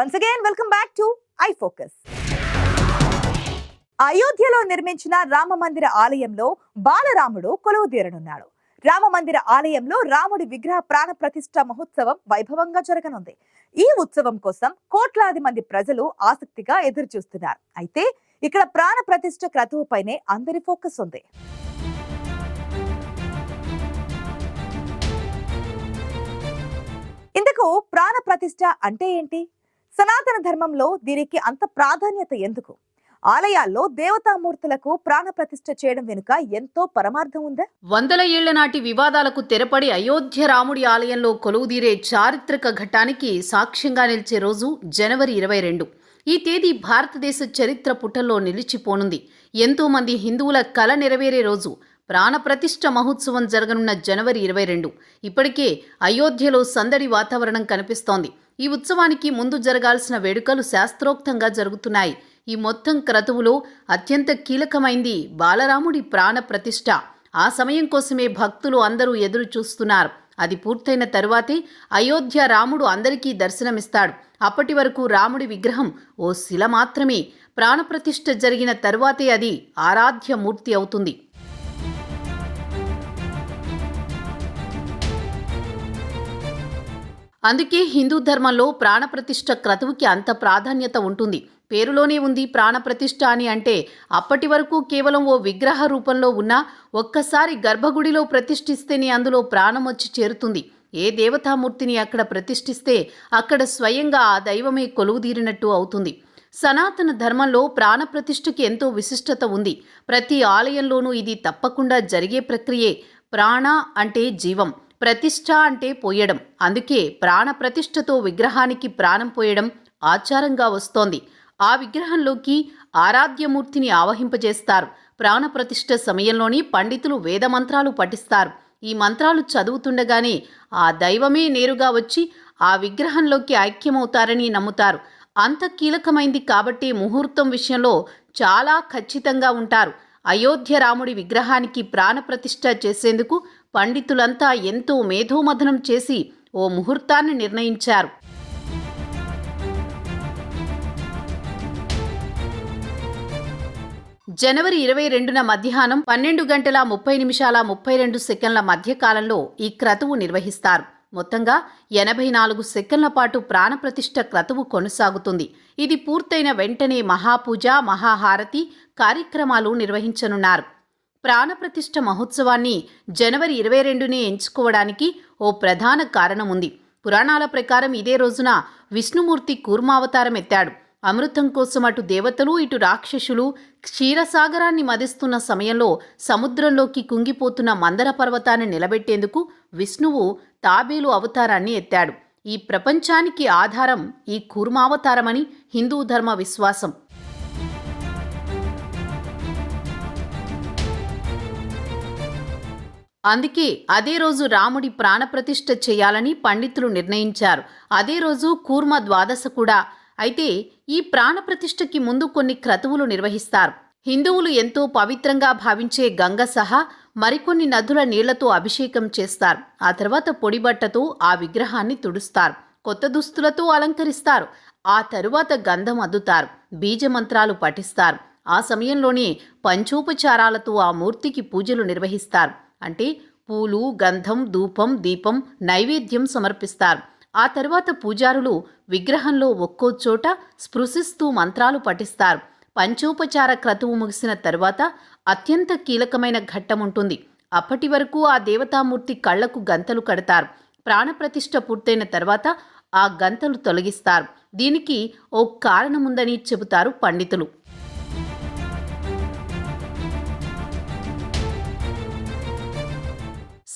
Once again welcome back to I focus అయోధ్యలో నిర్మించిన రామ మందిర ఆలయంలో బాలరాముడు కొలువుదీరనున్నాడు రామ మందిర ఆలయంలో రాముడి విగ్రహ ప్రాణ ప్రతిష్ఠ మహోత్సవం వైభవంగా జరగనుంది. ఈ ఉత్సవం కోసం కోట్లాది మంది ప్రజలు ఆసక్తిగా ఎదురు చూస్తున్నారు అయితే ఇక్కడ ప్రాణ ప్రతిష్ట క్రతువుపైనే అందరి ఫోకస్ ఉంది. ఇందుకు ప్రాణ ప్రతిష్ట అంటే ఏంటి? సనాతన ధర్మంలో దీనికి అంత ప్రాధాన్యత ఎందుకు? ఆలయాల్లో దేవతామూర్తులకు ప్రాణ ప్రతిష్ఠ చేయడం వెనుక ఎంతో పరమార్థం ఉందా? వందల ఏళ్ళ నాటి వివాదాలకు తెరపడి అయోధ్య రాముడి ఆలయంలో కొలువుదీరే చారిత్రక ఘట్టానికి సాక్ష్యంగా నిలిచే రోజు జనవరి ఇరవై రెండు. ఈ తేదీ భారతదేశ చరిత్ర పుటల్లో నిలిచిపోనుంది. ఎంతోమంది హిందువుల కల నెరవేరే రోజు. ప్రాణప్రతిష్ఠ మహోత్సవం జరగనున్న జనవరి ఇరవై రెండు. ఇప్పటికే అయోధ్యలో సందడి వాతావరణం కనిపిస్తోంది. ఈ ఉత్సవానికి ముందు జరగాల్సిన వేడుకలు శాస్త్రోక్తంగా జరుగుతున్నాయి. ఈ మొత్తం క్రతువులో అత్యంత కీలకమైంది బాలరాముడి ప్రాణ ప్రతిష్ట ఆ సమయం కోసమే భక్తులు అందరూ ఎదురు చూస్తున్నారు. అది పూర్తయిన తరువాతే అయోధ్య రాముడు అందరికీ దర్శనమిస్తాడు. అప్పటి వరకు రాముడి విగ్రహం ఓ శిల మాత్రమే. ప్రాణప్రతిష్ఠ జరిగిన తరువాతే అది ఆరాధ్య మూర్తి అవుతుంది. అందుకే హిందూ ధర్మంలో ప్రాణప్రతిష్ఠ క్రతువుకి అంత ప్రాధాన్యత ఉంటుంది. పేరులోనే ఉంది ప్రాణప్రతిష్ఠ అని అంటే అప్పటి వరకు కేవలం ఓ విగ్రహ రూపంలో ఉన్న ఒక్కసారి గర్భగుడిలో ప్రతిష్ఠిస్తేనే అందులో ప్రాణం వచ్చి చేరుతుంది. ఏ దేవతామూర్తిని అక్కడ ప్రతిష్ఠిస్తే అక్కడ స్వయంగా ఆ దైవమే కొలువుదీరినట్టు అవుతుంది. సనాతన ధర్మంలో ప్రాణప్రతిష్ఠకి ఎంతో విశిష్టత ఉంది. ప్రతి ఆలయంలోనూ ఇది తప్పకుండా జరిగే ప్రక్రియే. ప్రాణ అంటే జీవం. ప్రతిష్ఠ అంటే పోయడం. అందుకే ప్రాణ ప్రతిష్ఠతో విగ్రహానికి ప్రాణం పోయడం ఆచారంగా వస్తోంది. ఆ విగ్రహంలోకి ఆరాధ్యమూర్తిని ఆవహింపజేస్తారు. ప్రాణప్రతిష్ఠ సమయంలోని పండితులు వేద మంత్రాలు పఠిస్తారు. ఈ మంత్రాలు చదువుతుండగానే ఆ దైవమే నేరుగా వచ్చి ఆ విగ్రహంలోకి ఐక్యమవుతారని నమ్ముతారు. అంత కీలకమైంది కాబట్టి ముహూర్తం విషయంలో చాలా ఖచ్చితంగా ఉంటారు. అయోధ్య రాముడి విగ్రహానికి ప్రాణప్రతిష్ఠ చేసేందుకు పండితులంతా ఎంతో మేధోమథనం చేసి ఓ ముహూర్తాన్ని నిర్ణయించారు. జనవరి ఇరవై రెండున మధ్యాహ్నం పన్నెండు గంటల ముప్పై నిమిషాల ముప్పై రెండు సెకండ్ల మధ్యకాలంలో ఈ క్రతువు నిర్వహిస్తారు. మొత్తంగా ఎనభై నాలుగు సెకండ్ల పాటు ప్రాణప్రతిష్ఠ క్రతువు కొనసాగుతుంది. ఇది పూర్తయిన వెంటనే మహాపూజ మహాహారతి కార్యక్రమాలు నిర్వహించనున్నారు. ప్రాణప్రతిష్ఠ మహోత్సవాన్ని జనవరి ఇరవై రెండునే ఎంచుకోవడానికి ఓ ప్రధాన కారణం ఉంది పురాణాల ప్రకారం ఇదే రోజున విష్ణుమూర్తి కూర్మావతారం ఎత్తాడు. అమృతం కోసం అటు దేవతలు ఇటు రాక్షసులు క్షీరసాగరాన్ని మదిస్తున్న సమయంలో సముద్రంలోకి కుంగిపోతున్న మందర పర్వతాన్ని నిలబెట్టేందుకు విష్ణువు తాబేలు అవతారాన్ని ఎత్తాడు. ఈ ప్రపంచానికి ఆధారం ఈ కూర్మావతారమని హిందూ ధర్మ విశ్వాసం. అందుకే అదే రోజు రాముడి ప్రాణప్రతిష్ఠ చేయాలని పండితులు నిర్ణయించారు. అదే రోజు కూర్మ ద్వాదశ కూడా. అయితే ఈ ప్రాణప్రతిష్ఠకి ముందు కొన్ని క్రతువులు నిర్వహిస్తారు. హిందువులు ఎంతో పవిత్రంగా భావించే గంగ సహా మరికొన్ని నదుల నీళ్ళతో అభిషేకం చేస్తారు. ఆ తర్వాత పొడిబట్టతో ఆ విగ్రహాన్ని తుడుస్తారు. కొత్త దుస్తులతో అలంకరిస్తారు. ఆ తరువాత గంధం అద్దుతారు. బీజమంత్రాలు పఠిస్తారు. ఆ సమయంలోనే పంచోపచారాలతో ఆ మూర్తికి పూజలు నిర్వహిస్తారు. అంటే పూలు గంధం ధూపం దీపం నైవేద్యం సమర్పిస్తారు. ఆ తర్వాత పూజారులు విగ్రహంలో ఒక్కో చోట స్పృశిస్తూ మంత్రాలు పఠిస్తారు. పంచోపచార క్రతువు ముగిసిన తర్వాత అత్యంత కీలకమైన ఘట్టం ఉంటుంది. అప్పటి వరకు ఆ దేవతామూర్తి కళ్ళకు గంతలు కడతారు. ప్రాణప్రతిష్ఠ పూర్తయిన తర్వాత ఆ గంతలు తొలగిస్తారు. దీనికి ఓ కారణముందని చెబుతారు పండితులు.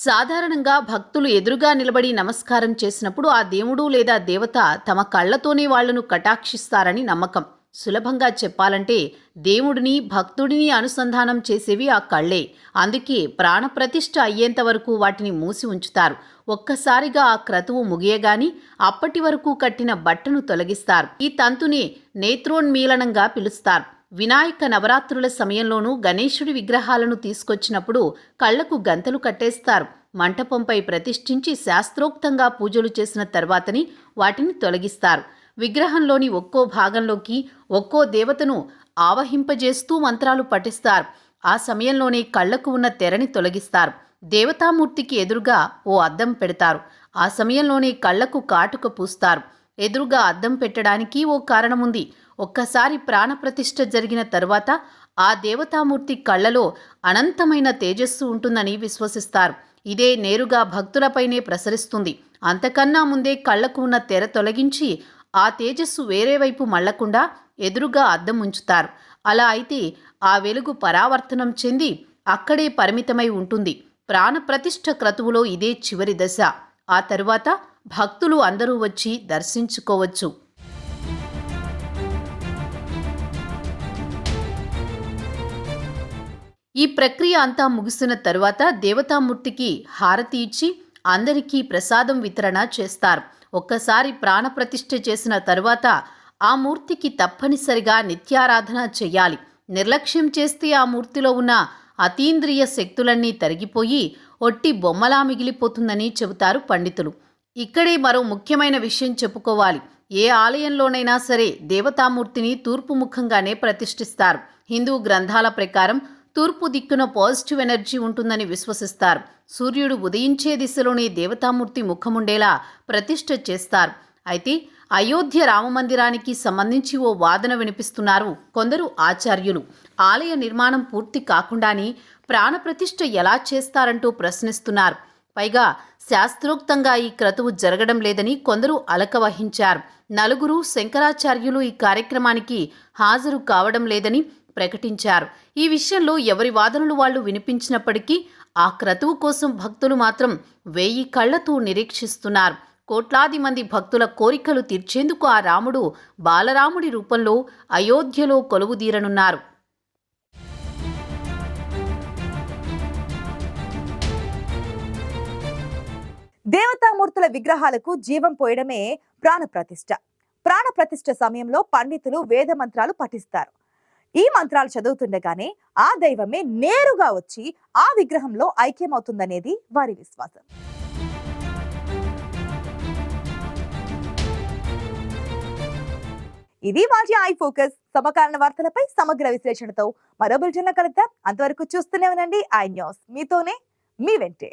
సాధారణంగా భక్తులు ఎదురుగా నిలబడి నమస్కారం చేసినప్పుడు ఆ దేవుడు లేదా దేవత తమ కళ్ళతోనే వాళ్ళను కటాక్షిస్తారని నమ్మకం. సులభంగా చెప్పాలంటే దేవుడిని భక్తుడిని అనుసంధానం చేసేవి ఆ కళ్ళే. అందుకే ప్రాణప్రతిష్ఠ అయ్యేంత వరకు వాటిని మూసి ఉంచుతారు. ఒక్కసారిగా ఆ క్రతువు ముగియగాని అప్పటి వరకు కట్టిన బట్టను తొలగిస్తారు. ఈ తంతుని నేత్రోన్మీలనంగా పిలుస్తారు. వినాయక నవరాత్రుల సమయంలోనూ గణేశుడి విగ్రహాలను తీసుకొచ్చినప్పుడు కళ్ళకు గంతలు కట్టేస్తారు. మంటపంపై ప్రతిష్ఠించి శాస్త్రోక్తంగా పూజలు చేసిన తర్వాతని వాటిని తొలగిస్తారు. విగ్రహంలోని ఒక్కో భాగంలోకి ఒక్కో దేవతను ఆవహింపజేస్తూ మంత్రాలు పఠిస్తారు. ఆ సమయంలోనే కళ్ళకు ఉన్న తెరని తొలగిస్తారు. దేవతామూర్తికి ఎదురుగా ఓ అద్దం పెడతారు. ఆ సమయంలోనే కళ్ళకు కాటుక పూస్తారు. ఎదురుగా అద్దం పెట్టడానికి ఓ కారణముంది. ఒక్కసారి ప్రాణప్రతిష్ఠ జరిగిన తర్వాత ఆ దేవతామూర్తి కళ్ళలో అనంతమైన తేజస్సు ఉంటుందని విశ్వసిస్తారు. ఇదే నేరుగా భక్తులపైనే ప్రసరిస్తుంది. అంతకన్నా ముందే కళ్ళకు ఉన్న తెర తొలగించి ఆ తేజస్సు వేరే వైపు మళ్ళకుండా ఎదురుగా అద్దం ఉంచుతారు. అలా అయితే ఆ వెలుగు పరావర్తనం చెంది అక్కడే పరిమితమై ఉంటుంది. ప్రాణప్రతిష్ఠ క్రతువులో ఇదే చివరి దశ. ఆ తరువాత భక్తులు అందరూ వచ్చి దర్శించుకోవచ్చు. ఈ ప్రక్రియ అంతా ముగిసిన తరువాత దేవతామూర్తికి హారతి ఇచ్చి అందరికీ ప్రసాదం వితరణ చేస్తారు. ఒక్కసారి ప్రాణప్రతిష్ఠ చేసిన తరువాత ఆ మూర్తికి తప్పనిసరిగా నిత్యారాధన చేయాలి. నిర్లక్ష్యం చేస్తే ఆ మూర్తిలో ఉన్న అతీంద్రియ శక్తులన్నీ తరిగిపోయి ఒట్టి బొమ్మలా మిగిలిపోతుందని చెబుతారు పండితులు. ఇక్కడే మరో ముఖ్యమైన విషయం చెప్పుకోవాలి. ఏ ఆలయంలోనైనా సరే దేవతామూర్తిని తూర్పు ముఖంగానే ప్రతిష్ఠిస్తారు. హిందూ గ్రంథాల ప్రకారం తూర్పు దిక్కున పాజిటివ్ ఎనర్జీ ఉంటుందని విశ్వసిస్తారు. సూర్యుడు ఉదయించే దిశలోనే దేవతామూర్తి ముఖముండేలా ప్రతిష్ఠ చేస్తారు. అయితే అయోధ్య రామమందిరానికి సంబంధించి ఓ వాదన వినిపిస్తున్నారు కొందరు ఆచార్యులు. ఆలయ నిర్మాణం పూర్తి కాకుండానే ప్రాణప్రతిష్ఠ ఎలా చేస్తారంటూ ప్రశ్నిస్తున్నారు. పైగా శాస్త్రోక్తంగా ఈ క్రతువు జరగడం లేదని కొందరు అలక వహించారు. నలుగురు శంకరాచార్యులు ఈ కార్యక్రమానికి హాజరు కావడం లేదని ప్రకటించారు. ఈ విషయంలో ఎవరి వాదనలు వాళ్ళు వినిపించినప్పటికీ ఆ క్రతువు కోసం భక్తులు మాత్రం వేయి కళ్ళతో నిరీక్షిస్తున్నారు. కోట్లాది మంది భక్తుల కోరికలు తీర్చేందుకు ఆ రాముడు బాలరాముడి రూపంలో అయోధ్యలో కొలువుదీరనున్నారు. దేవతామూర్తుల విగ్రహాలకు జీవం పోయడమే ప్రాణప్రతిష్ఠ. ప్రాణప్రతిష్ఠ సమయంలో పండితులు వేద మంత్రాలు పఠిస్తారు. ఈ మంత్రాలు చదువుతుండగానే ఆ దైవమే నేరుగా వచ్చి ఆ విగ్రహంలో ఐక్యమవుతుందనేది వారి విశ్వాసం. ఇది మాజీ ఐ ఫోకస్. సమకాలీన వార్తలపై సమగ్ర విశ్లేషణతో మరో బులెటిన్లో కలుద్దాం. అంతవరకు చూస్తూనే ఉండండి. ఐ న్యూస్ మీతోనే మీ వెంటే.